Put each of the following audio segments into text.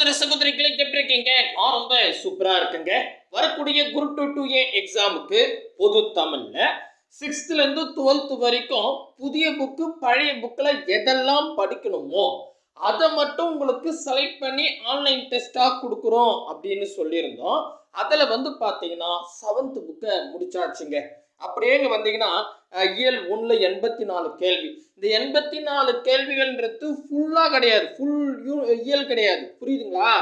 சகோதர சகோதரிகளை எப்படி இருக்கீங்க? நான் ரொம்ப சூப்பரா இருக்குங்க. வரக்கூடிய குரூப் டூ டூ ஏ எக்ஸாமுக்கு பொது தமிழ்ல சிக்ஸ்த்ல இருந்து டுவெல்த் வரைக்கும் புதிய புக்கு பழைய புக்கில் எதெல்லாம் படிக்கணுமோ அதை மட்டும் உங்களுக்கு செலக்ட் பண்ணி ஆன்லைன் டெஸ்ட்டாக கொடுக்குறோம் அப்படின்னு சொல்லியிருந்தோம். அதில் வந்து பார்த்தீங்கன்னா செவன்த் புக்கை முடிச்சாச்சுங்க. அப்படியே இங்கே வந்தீங்கன்னா இயல் ஒன்றில் எண்பத்தி நாலு கேள்வி. இந்த எண்பத்தி நாலு கேள்விகள்ன்றது ஃபுல்லாக கிடையாது. ஃபுல் யூ இயல் கிடையாது. புரியுதுங்களா?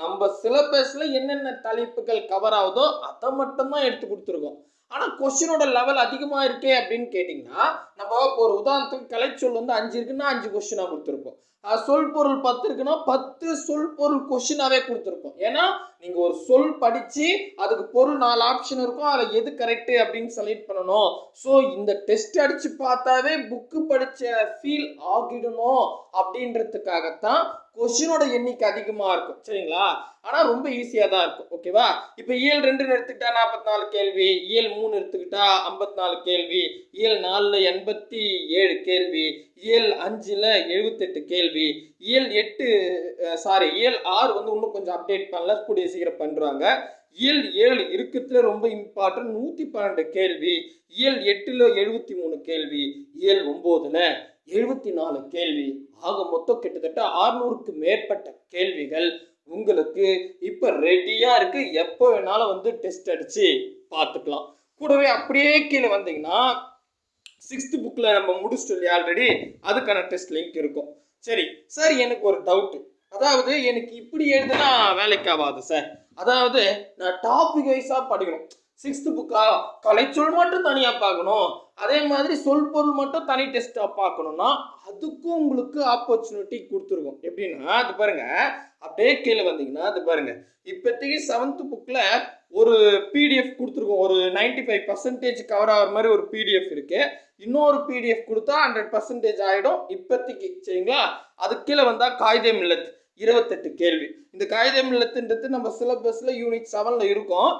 நம்ம சிலபஸில் என்னென்ன தலைப்புகள் கவர் ஆகுதோ அதை மட்டும்தான் எடுத்து கொடுத்துருக்கோம். ஆனால் கொஷினோட லெவல் அதிகமாக இருக்கே அப்படின்னு கேட்டிங்கன்னா நம்ம இப்போ ஒரு உதாரணத்துக்கு கலைச்சொல் வந்து அஞ்சு இருக்குன்னா அஞ்சு கொஷினாக கொடுத்துருப்போம். சொல் பொருள் பத்து இருக்குன்னா பத்து சொல் பொருள் கொஸ்டினாகவே கொடுத்துருப்போம். ஏன்னா நீங்கள் ஒரு சொல் படித்து அதுக்கு பொருள் நாலு ஆப்ஷன் இருக்கும் அதில் எது கரெக்டு அப்படின்னு செலக்ட் பண்ணணும். ஸோ இந்த டெஸ்ட் அடித்து பார்த்தாவே புக்கு படித்த ஃபீல் ஆகிடணும் அப்படின்றதுக்காகத்தான் கொஷினோட எண்ணிக்கை அதிகமாக இருக்கும். சரிங்களா? ஆனால் ரொம்ப ஈஸியாக தான் இருக்கும். ஓகேவா இப்போ இயல் ரெண்டுன்னு எடுத்துக்கிட்டா நாற்பத்தி நாலு கேள்வி இயல் மூணு எடுத்துக்கிட்டா ஐம்பத்தி நாலு கேள்வி இயல் நாலில் எண்பத்தி ஏழு கேள்வி இயல் அஞ்சில் எழுபத்தெட்டு கேள்வி இயல் எட்டு சாரி இயல் ஆறு வந்து இன்னும் கொஞ்சம் அப்டேட் பண்ணல கூடிய சீக்கிரம் பண்ணுறாங்க இயல் ஏழு இருக்கிறதுல ரொம்ப இம்பார்ட்டன்ட் நூற்றி பன்னெண்டு கேள்வி இயல் எட்டில் எழுபத்தி மூணு கேள்வி இயல் ஒம்போதில் எழுபத்தி நாலு கேள்வி. ஆக மொத்தம் கிட்டத்தட்ட ஆறுநூறுக்கு மேற்பட்ட கேள்விகள் உங்களுக்கு இப்போ ரெடியாக இருக்கு. எப்போ வேணாலும் வந்து டெஸ்ட் அடித்து பார்த்துக்கலாம். கூடவே அப்படியே கீழே வந்தீங்கன்னா சிக்ஸ்த்து புக்கில் நம்ம முடிச்சிட்டு இல்லையா ஆல்ரெடி அதுக்கான டெஸ்ட் லிங்க் இருக்கும். சரி சார் எனக்கு ஒரு டவுட்டு அதாவது எனக்கு இப்படி எழுதுனா வேலைக்கு ஆகாது சார் அதாவது நான் டாபிக் வைஸாக படிக்கணும். சிக்ஸ்த்து புக்கா கலைச்சொல் மட்டும் தனியாக பார்க்கணும். அதே மாதிரி சொல் பொருள் மட்டும் தனி டெஸ்ட்டாக பார்க்கணும்னா அதுக்கும் உங்களுக்கு ஆப்பர்ச்சுனிட்டி கொடுத்துருக்கோம். எப்படின்னா அது பாருங்க அப்படியே கீழே வந்தீங்கன்னா அது பாருங்க இப்போதைக்கு செவன்த் புக்கில் ஒரு பிடிஎஃப் கொடுத்துருக்கோம். ஒரு 95% ஃபைவ் பர்சன்டேஜ் கவர் ஆகிற மாதிரி ஒரு பிடிஎஃப் இருக்கு. இன்னொரு பிடிஎஃப் கொடுத்தா ஹண்ட்ரட் பர்சன்டேஜ் ஆகிடும் இப்போதைக்கு சரிங்களா? அது கீழே வந்தால் காகிதம் மில்லத் இருபத்தெட்டு கேள்வி. இந்த காகிதம் மில்லத்துன்றது நம்ம சிலபஸில் யூனிட் செவனில் இருக்கும்.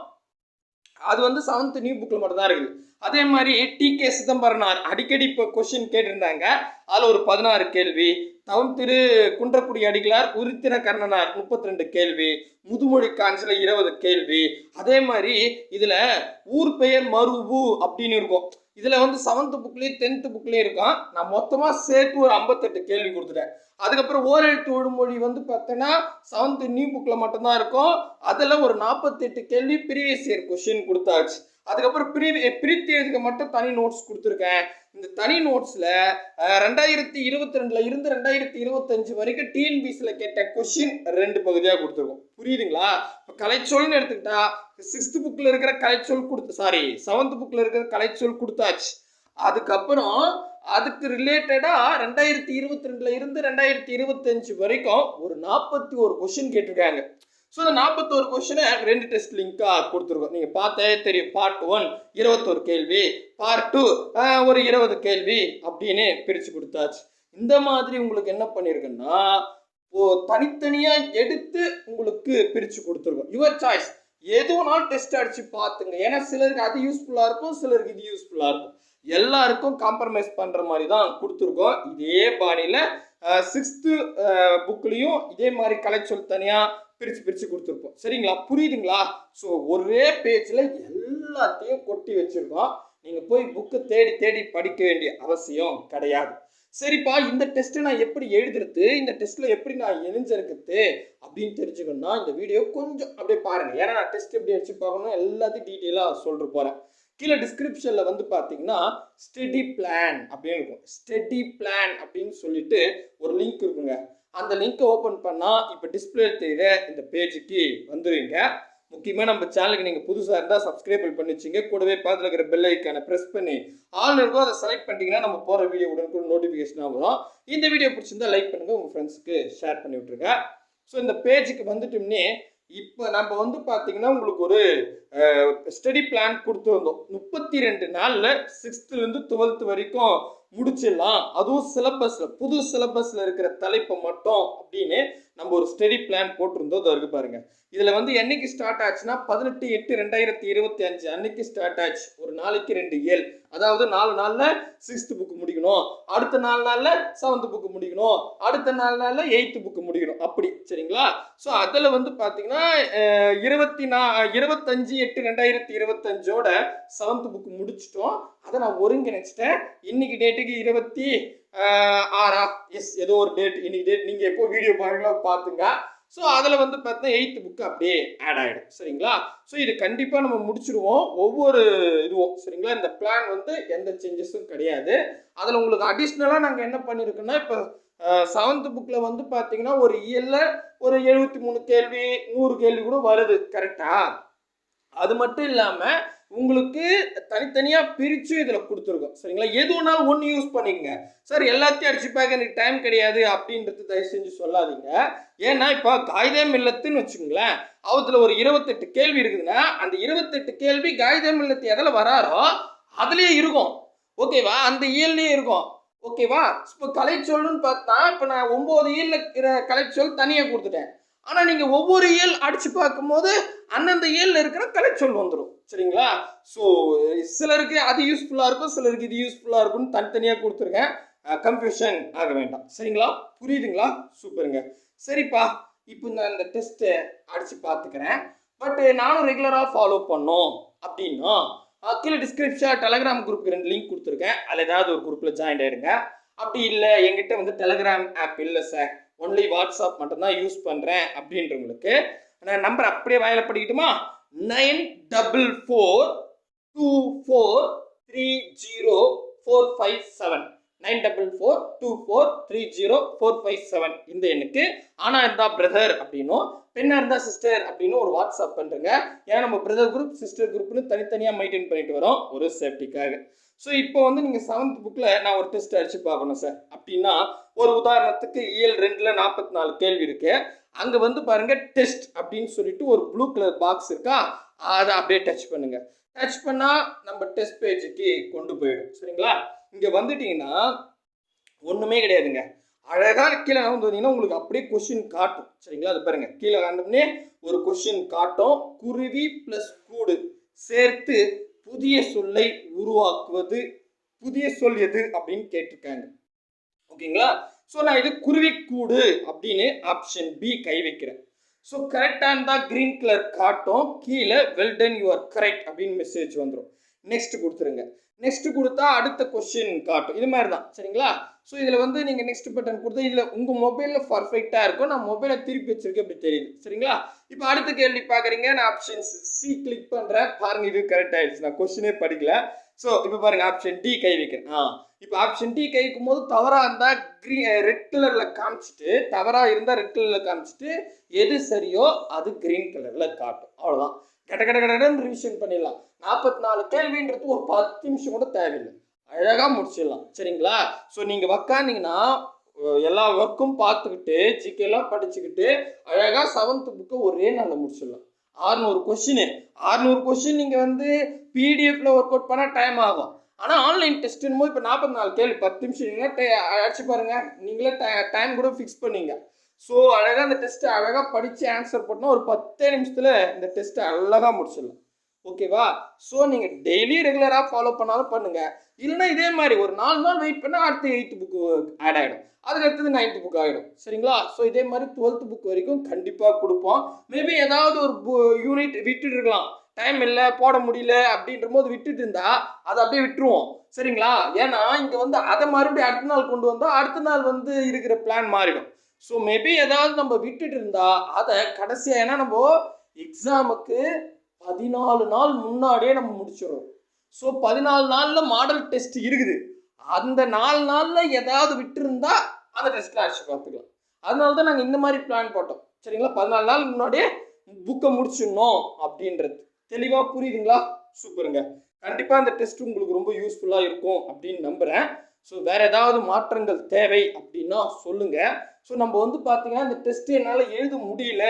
அது வந்து செவன்த் நியூ புக்கில் மட்டும்தான் இருக்குது. அதே மாதிரி டி கே சிதம்பரனார் அடிக்கடி இப்போ கொஷின் கேட்டிருந்தாங்க. அதில் ஒரு பதினாறு கேள்வி. தவம் திரு குன்றக்குடி அடிகளார் உருத்திர கர்ணனார் முப்பத்தி ரெண்டு கேள்வி. முதுமொழி காஞ்சில இருபது கேள்வி. அதே மாதிரி இதில் ஊர் பெயர் மருவு அப்படின்னு இருக்கும். இதில் வந்து செவன்த்து புக்லேயும் டென்த்து புக்லேயும் இருக்கான். நான் மொத்தமாக சேர்த்து ஒரு ஐம்பத்தெட்டு கேள்வி கொடுத்துட்டேன். அதுக்கப்புறம் ஓரெழுத்து ஒழுமொழி வந்து பார்த்தோன்னா செவன்த்து நியூ புக்கில் மட்டும்தான் இருக்கும். அதில் ஒரு நாற்பத்தெட்டு கேள்வி ப்ரீவியஸ் இயர் கொஷின் கொடுத்தாச்சு. அதுக்கப்புறம் ப்ரீ பிரித்து மட்டும் தனி நோட்ஸ் கொடுத்துருக்கேன். இந்த தனி நோட்ஸில் ரெண்டாயிரத்தி இருபத்தி ரெண்டில் இருந்து ரெண்டாயிரத்தி இருபத்தஞ்சு வரைக்கும் டிஎன்பிசியில் கேட்ட கொஷின் ரெண்டு பகுதியாக கொடுத்துருக்கோம். புரியுதுங்களா? இப்போ கலைச்சொல்னு எடுத்துக்கிட்டா சிக்ஸ்த் புக்கில் இருக்கிற கலைச்சொல் கொடுத்து சாரி செவன்த் புக்கில் இருக்கிற கலைச்சொல் கொடுத்தாச்சு. அதுக்கப்புறம் அதுக்கு ரிலேட்டடாக ரெண்டாயிரத்தி இருபத்தி ரெண்டுல இருந்து ரெண்டாயிரத்தி இருபத்தஞ்சு வரைக்கும் ஒரு நாற்பத்தி ஒரு கொஷின் கேட்டிருக்காங்க. ஸோ இந்த நாற்பத்தோரு கொஷனை ரெண்டு டெஸ்ட் லிங்காக கொடுத்துருக்கோம். நீங்கள் பார்த்தே தெரியும். பார்ட் ஒன் இருபத்தோரு கேள்வி. பார்ட் டூ ஒரு இருபது கேள்வி அப்படின்னு பிரித்து கொடுத்தாச்சு. இந்த மாதிரி உங்களுக்கு என்ன பண்ணியிருக்குன்னா தனித்தனியாக எடுத்து உங்களுக்கு பிரித்து கொடுத்துருக்கோம். யுவர் சாய்ஸ் எதுனாலும் டெஸ்ட் அடித்து பார்த்துங்க. ஏன்னா சிலருக்கு அது யூஸ்ஃபுல்லாக இருக்கும் சிலருக்கு இது யூஸ்ஃபுல்லாக இருக்கும். எல்லாருக்கும் காம்ப்ரமைஸ் பண்ணுற மாதிரி தான் கொடுத்துருக்கோம். இதே பாணியில் சிக்ஸ்த்து புக்லேயும் இதே மாதிரி கலைச்சொல் தனியாக பிரித்து பிரித்து கொடுத்துருப்போம். சரிங்களா? புரியுதுங்களா? ஸோ ஒரே பேஜில் எல்லாத்தையும் கொட்டி வச்சுருக்கோம். நீங்கள் போய் புக்கு தேடி தேடி படிக்க வேண்டிய அவசியம் கிடையாது. சரிப்பா இந்த டெஸ்ட்டை நான் எப்படி எழுதுறது இந்த டெஸ்ட்டில் எப்படி நான் இணைஞ்சிருக்கிறது அப்படின்னு தெரிஞ்சுக்கணும்னா இந்த வீடியோ கொஞ்சம் அப்படியே பாருங்கள் ஏன்னா நான் டெஸ்ட் எப்படி அடிச்சு பார்க்கணும் எல்லாத்தையும் டீட்டெயிலாக சொல்லிட்டு போகிறேன் கீழே டிஸ்கிரிப்ஷனில் வந்து பார்த்தீங்கன்னா ஸ்டெடி பிளான் அப்படின்னு இருக்கும். ஸ்டெடி பிளான் அப்படின்னு சொல்லிட்டு ஒரு லிங்க் இருக்குங்க. அந்த லிங்க்கை ஓப்பன் பண்ணால் இப்போ டிஸ்பிளே தெரியுற இந்த பேஜுக்கு வந்துடுவீங்க முக்கியமாக நம்ம சேனலுக்கு நீங்கள் புதுசாக இருந்தால் சப்ஸ்கிரைப் பண்ணி வச்சுங்க கூடவே பக்கத்தில் இருக்கிற பெல் ஐக்கானை ப்ரெஸ் பண்ணி ஆல் இருக்கோ அதை செலக்ட் பண்ணிட்டீங்கன்னா நம்ம போகிற வீடியோ உடனுக்குடன் நோட்டிஃபிகேஷனாக வரும். இந்த வீடியோ பிடிச்சிருந்தா லைக் பண்ணுங்கள் உங்கள் ஃப்ரெண்ட்ஸுக்கு ஷேர் பண்ணி விட்ருங்க ஸோ இந்த பேஜுக்கு வந்துட்டோம்னே இப்போ நம்ம வந்து பார்த்தீங்கன்னா உங்களுக்கு ஒரு ஸ்டடி பிளான் கொடுத்துருந்தோம் முப்பத்தி ரெண்டு நாளில் சிக்ஸ்த்துலேருந்து டுவெல்த் வரைக்கும் முடிச்சிடலாம். அதுவும் சிலபஸில் புது சிலபஸில் இருக்கிற தலைப்பை மட்டும் அப்படின்னு நம்ம ஒரு ஸ்டடி பிளான் போட்டிருந்தோம். அது இருக்குது பாருங்கள் இதில் வந்து என்னைக்கு ஸ்டார்ட் ஆச்சுன்னா பதினெட்டு எட்டு ரெண்டாயிரத்தி இருபத்தி அஞ்சு அன்னைக்கு ஸ்டார்ட் ஆச்சு. ஒரு நாளைக்கு ரெண்டு ஏழு அதாவது நாலு நாளில் சிக்ஸ்த்து புக்கு முடிக்கணும். அடுத்த நாலு நாளில் செவன்த் புக்கு முடிக்கணும். அடுத்த நாலு நாளில் எயித்து புக்கு முடியணும். அப்படி. சரிங்களா? ஸோ அதில் வந்து பார்த்தீங்கன்னா இருபத்தி நா இருபத்தஞ்சு எட்டு ரெண்டாயிரத்தி இருபத்தஞ்சோட செவன்த் புக் முடிச்சிட்டோம். அதை நான் ஒருங்கிணைச்சிட்டேன். இன்னைக்கு டேட்டுக்கு இருபத்தி ஆறா? எஸ் ஏதோ ஒரு டேட் இன்னைக்கு டேட் நீங்கள் எப்போ வீடியோ பாருங்களோ பார்த்துங்க ஸோ அதில் வந்து பார்த்தீங்கன்னா எயித்து புக்கு அப்படியே ஆட் ஆகிடும் சரிங்களா? ஸோ இது கண்டிப்பாக நம்ம முடிச்சிருவோம். ஒவ்வொரு இதுவும். சரிங்களா? இந்த பிளான் வந்து எந்த சேஞ்சஸும் கிடையாது. அதில் உங்களுக்கு அடிஷ்னலாக நாங்கள் என்ன பண்ணியிருக்கோன்னா இப்போ செவன்த் புக்கில் வந்து பார்த்தீங்கன்னா ஒரு இயலில் ஒரு எழுபத்தி மூணு கேள்வி நூறு கேள்வி கூட வருது கரெக்டா அது மட்டும் இல்லாமல் உங்களுக்கு தனித்தனியாக பிரித்து இதில் கொடுத்துருக்கோம். சரிங்களா? எது ஒன்றாலும் ஒன்று யூஸ் பண்ணிக்கங்க. சார் எல்லாத்தையும் அடிச்சு பார்க்க எனக்கு டைம் கிடையாது அப்படின்றது தயவு செஞ்சு சொல்லாதீங்க. ஏன்னா இப்போ காகிதம் மில்லத்துன்னு வச்சுக்கோங்களேன் அவத்தில் ஒரு இருபத்தெட்டு கேள்வி இருக்குதுன்னா அந்த இருபத்தெட்டு கேள்வி காகிதம் மில்லத்து எதில் வராரோ அதுலேயே இருக்கும். ஓகேவா அந்த இயல்லையே இருக்கும். ஓகேவா? இப்போ கலைச்சொல்னு பார்த்தா இப்போ நான் ஒம்பது இயல் இருக்கிற கலைச்சொல் தனியாக கொடுத்துட்டேன். ஆனால் நீங்கள் ஒவ்வொரு இயல் அடித்து பார்க்கும்போது அந்தந்த இயலில் இருக்கிற கலைச்சொல் வந்துடும் சரிங்களா? ஸோ சிலருக்கு அது யூஸ்ஃபுல்லாக இருக்கும் சிலருக்கு இது யூஸ்ஃபுல்லாக இருக்கும்னு தனித்தனியாக கொடுத்துருக்கேன். கன்ஃபியூஷன் ஆக வேண்டாம். சரிங்களா? புரியுதுங்களா? சூப்பருங்க. சரிப்பா. இப்போ நான் இந்த டெஸ்ட்டை அடித்து பார்த்துக்கிறேன். பட் நானும் ரெகுலராக ஃபாலோ பண்ணோம் அப்படின்னா கீழே டிஸ்கிரிப்ஷன் டெலகிராம் குரூப்புக்கு ரெண்டு லிங்க் கொடுத்துருக்கேன். அதில் ஏதாவது ஒரு குரூப்பில் ஜாயின் ஆயிடுங்க அப்படி இல்லை எங்கிட்ட வந்து டெலகிராம் ஆப் இல்லை சார் ஒன்லி வாட்ஸ்அப் மட்டும்தான் யூஸ் பண்ணுறேன் அப்படின்றவங்களுக்கு. நான் நம்பர் அப்படியே வாயில படிக்கட்டுமா? Nine double four two four three zero four five seven. Nine double four two four three zero four five seven இந்த எண்ணுக்கு. ஆனால் இருந்தால் பிரதர் அப்படின்னும். பெண்ணாக இருந்தால் சிஸ்டர் அப்படின்னு ஒரு வாட்ஸ்அப் பண்ணுறங்க ஏன்னா நம்ம பிரதர் குரூப் சிஸ்டர் குரூப்னு தனித்தனியாக மெயின்டைன் பண்ணிட்டு வரோம். ஒரு சேஃப்டிக்காக ஸோ இப்போ வந்து நீங்கள் செவன்த் புக்கில் நான் ஒரு டெஸ்ட் அடித்து பார்க்கணும் சார் அப்படின்னா ஒரு உதாரணத்துக்கு இயல் ரெண்டில் நாற்பத்தி நாலு கேள்வி இருக்கு. அங்கே வந்து பாருங்கள் டெஸ்ட் அப்படின்னு சொல்லிட்டு ஒரு ப்ளூ கலர் பாக்ஸ் இருக்கா? அதை அப்படியே டச் பண்ணுங்கள் டச் பண்ணால் நம்ம டெஸ்ட் பேஜுக்கு கொண்டு போயிடும். சரிங்களா? இங்கே வந்துட்டிங்கன்னா ஒன்றுமே கிடையாதுங்க. அழகாக கீழே நகர்ந்து வந்தீங்கன்னா உங்களுக்கு அப்படியே கொஷின் காட்டும். சரிங்களா? அது பாருங்க. கீழே நகர்ந்தோடனே ஒரு கொஷின் காட்டும். குருவி ப்ளஸ் கூடு சேர்த்து புதிய சொல்லை உருவாக்குவது புதிய சொல் எது அப்படின்னு கேட்டிருக்காங்க. ஓகேங்களா? ஸோ நான் இது குருவிக்கூடு அப்படின்னு ஆப்ஷன் பி கை வைக்கிறேன். ஸோ கரெக்டாக இருந்தால் க்ரீன் கலர் காட்டும். கீழே well done you are correct அப்படின்னு மெசேஜ் வந்துடும் நெக்ஸ்ட் கொடுத்துருங்க. நெக்ஸ்ட் கொடுத்தா அடுத்த கொஸ்டின் காட்டும். இது மாதிரி தான் சரிங்களா? ஸோ இதில் வந்து நீங்கள் நெக்ஸ்ட் பட்டன் கொடுத்து இதில் உங்கள் மொபைலில் பர்ஃபெக்டாக இருக்கும். நான் மொபைலை திருப்பி வச்சிருக்கேன் அப்படி தெரியுது. சரிங்களா? இப்போ அடுத்த கேள்வி பார்க்குறீங்க. நான் ஆப்ஷன் சி கிளிக் பண்ணுறேன் பாருங்க இது கரெக்ட் ஆயிடுச்சு. நான் கொஸ்டினே படிக்கல. ஸோ இப்போ பாருங்கள் ஆப்ஷன் டி கை வைக்கிறேன். ஆ. இப்போ ஆப்ஷன் டி கை வைக்கும் போது தவறாக இருந்தால் க்ரீ ரெட் கலரில் காமிச்சிட்டு தவறாக இருந்தால் ரெட் கலரில் காமிச்சிட்டு எது சரியோ அது க்ரீன் கலரில் காட்டும். அவ்வளோதான் கட கட கடன்னு ரிவிஷன் பண்ணிடலாம். நாற்பத்தி நாலு கேள்வின்றது ஒரு பத்து நிமிஷம் கூட தேவையில்லை. அழகாக முடிச்சிடலாம். சரிங்களா? ஸோ நீங்கள் உக்காந்தீங்கன்னா எல்லா ஒர்க்கும் பார்த்துக்கிட்டு ஜிகேலாம் படிச்சுக்கிட்டு அழகாக செவன்த்து புக்கை ஒரே நாளில் முடிச்சிடலாம். ஆறுநூறு கொஷின் ஆறுநூறு கொஷின் நீங்கள் வந்து பிடிஎஃப்பில் ஒர்க் அவுட் பண்ணால் டைம் ஆகும். ஆனால் ஆன்லைன் டெஸ்ட்டுன்னு போது இப்போ நாற்பத்தி நாலு கேள்வி பத்து நிமிஷம் நீங்களே அழைச்சி பாருங்கள் நீங்களே டைம் கூட ஃபிக்ஸ் பண்ணீங்க. ஸோ அழகாக அந்த டெஸ்ட்டை அழகாக படித்து ஆன்சர் பண்ணால் ஒரு பத்தே நிமிஷத்தில் இந்த டெஸ்ட்டை அழகாக முடிச்சிடலாம். ஓகேவா? ஸோ நீங்கள் டெய்லி ரெகுலராக ஃபாலோ பண்ணாலும் பண்ணுங்கள் இல்லைன்னா இதே மாதிரி ஒரு நாலு நாள் வெயிட் பண்ணால் அடுத்த எயித்து புக்கு ஆட் ஆகிடும் அதுக்கு அடுத்தது நைன்த்து புக் ஆகிடும் சரிங்களா? ஸோ இதே மாதிரி டுவெல்த்து புக் வரைக்கும் கண்டிப்பாக கொடுப்போம். மேபி ஏதாவது ஒரு யூனிட் விட்டுட்டு இருக்கலாம். டைம் இல்லை போட முடியல அப்படின்ற போது விட்டுட்டு இருந்தா அதை அப்படியே விட்டுருவோம். சரிங்களா? ஏன்னா இங்கே வந்து அதை மறுபடியும் அடுத்த நாள் கொண்டு வந்தால் அடுத்த நாள் வந்து இருக்கிற பிளான் மாறிடும். ஸோ மேபி ஏதாவது நம்ம விட்டுட்டு இருந்தா அதை கடைசியாக ஏன்னா நம்ம எக்ஸாமுக்கு பதினாலு நாள் முன்னாடியே நம்ம முடிச்சிடுறோம். ஸோ பதினாலு நாளில் மாடல் டெஸ்ட் இருக்குது. அந்த நாலு நாளில் ஏதாவது விட்டுருந்தா அந்த டெஸ்ட்டில் அடிச்சு பார்த்துக்கலாம். அதனால தான் நாங்கள் இந்த மாதிரி பிளான் போட்டோம். சரிங்களா? பதினாலு நாள் முன்னாடியே புக்கை முடிச்சிடணும் அப்படின்றது. தெளிவாக புரியுதுங்களா? சூப்பருங்க கண்டிப்பாக அந்த டெஸ்ட் உங்களுக்கு ரொம்ப யூஸ்ஃபுல்லாக இருக்கும் அப்படின்னு நம்புகிறேன் ஸோ வேறு ஏதாவது மாற்றங்கள் தேவை அப்படின்னா சொல்லுங்கள் ஸோ நம்ம வந்து பார்த்தீங்கன்னா இந்த டெஸ்ட் என்னால் எழுத முடியல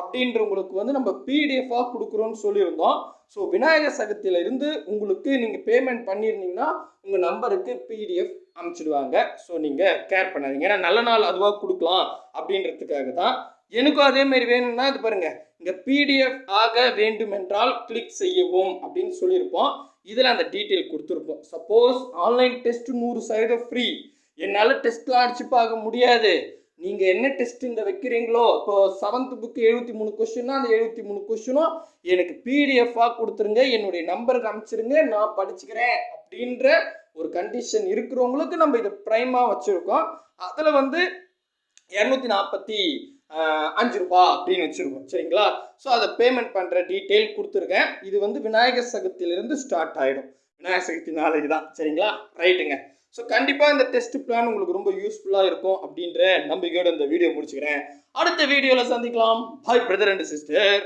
அப்படின்றவங்களுக்கு வந்து நம்ம பிடிஎஃபாக கொடுக்குறோன்னு சொல்லியிருந்தோம். ஸோ விநாயகர் சதுர்த்தியில இருந்து உங்களுக்கு நீங்கள் பேமெண்ட் பண்ணியிருந்தீங்கன்னா உங்கள் நம்பருக்கு பிடிஎஃப் அனுப்பிச்சிடுவாங்க. ஸோ நீங்கள் கேர் பண்ணாதீங்க. ஏன்னா நல்ல நாள் அதுவாக கொடுக்கலாம் அப்படின்றதுக்காக தான் எனக்கும் அதே மாதிரி வேணும்னா இது பாருங்க. இங்கே பிடிஎஃப் ஆக வேண்டுமென்றால் கிளிக் செய்யவும் அப்படின்னு சொல்லியிருப்போம். இதில் அந்த டீட்டெயில் கொடுத்துருப்போம். சப்போஸ் ஆன்லைன் டெஸ்ட் நூறு சதவீதம் ஃப்ரீ என்னால் டெஸ்ட்லாம் அடிச்சு பார்க்க முடியாது. நீங்கள் என்ன டெஸ்ட் இந்த வைக்கிறீங்களோ? இப்போ செவன்த் புக்கு எழுபத்தி மூணு கொஸ்டின்னா அந்த எழுபத்தி மூணு கொஸ்டினும் எனக்கு பிடிஎஃபாக கொடுத்துருங்க. என்னுடைய நம்பருக்கு அனுப்பிச்சிருங்க. நான் படிச்சுக்கிறேன் அப்படின்ற ஒரு கண்டிஷன் இருக்கிறவங்களுக்கு நம்ம இதை ப்ரைமாக வச்சுருக்கோம். அதில் வந்து இரநூத்தி நாற்பத்தி அஞ்சு ரூபா அப்படின்னு வச்சுருக்கோம். சரிங்களா? ஸோ அதை பேமெண்ட் பண்ணுற டீட்டெயில் கொடுத்துருக்கேன். இது வந்து விநாயகர் சதுர்த்தியிலேருந்து ஸ்டார்ட் ஆகிடும் விநாயகர் சதுர்த்தி நாளைக்கு தான் சரிங்களா? ரைட்டுங்க ஸோ கண்டிப்பாக இந்த டெஸ்ட் பிளான் உங்களுக்கு ரொம்ப யூஸ்ஃபுல்லாக இருக்கும் அப்படின்ற நம்பிக்கையோடு இந்த வீடியோ முடிச்சுக்கிறேன். அடுத்த வீடியோவில் சந்திக்கலாம். பாய் பிரதர் அண்ட் சிஸ்டர்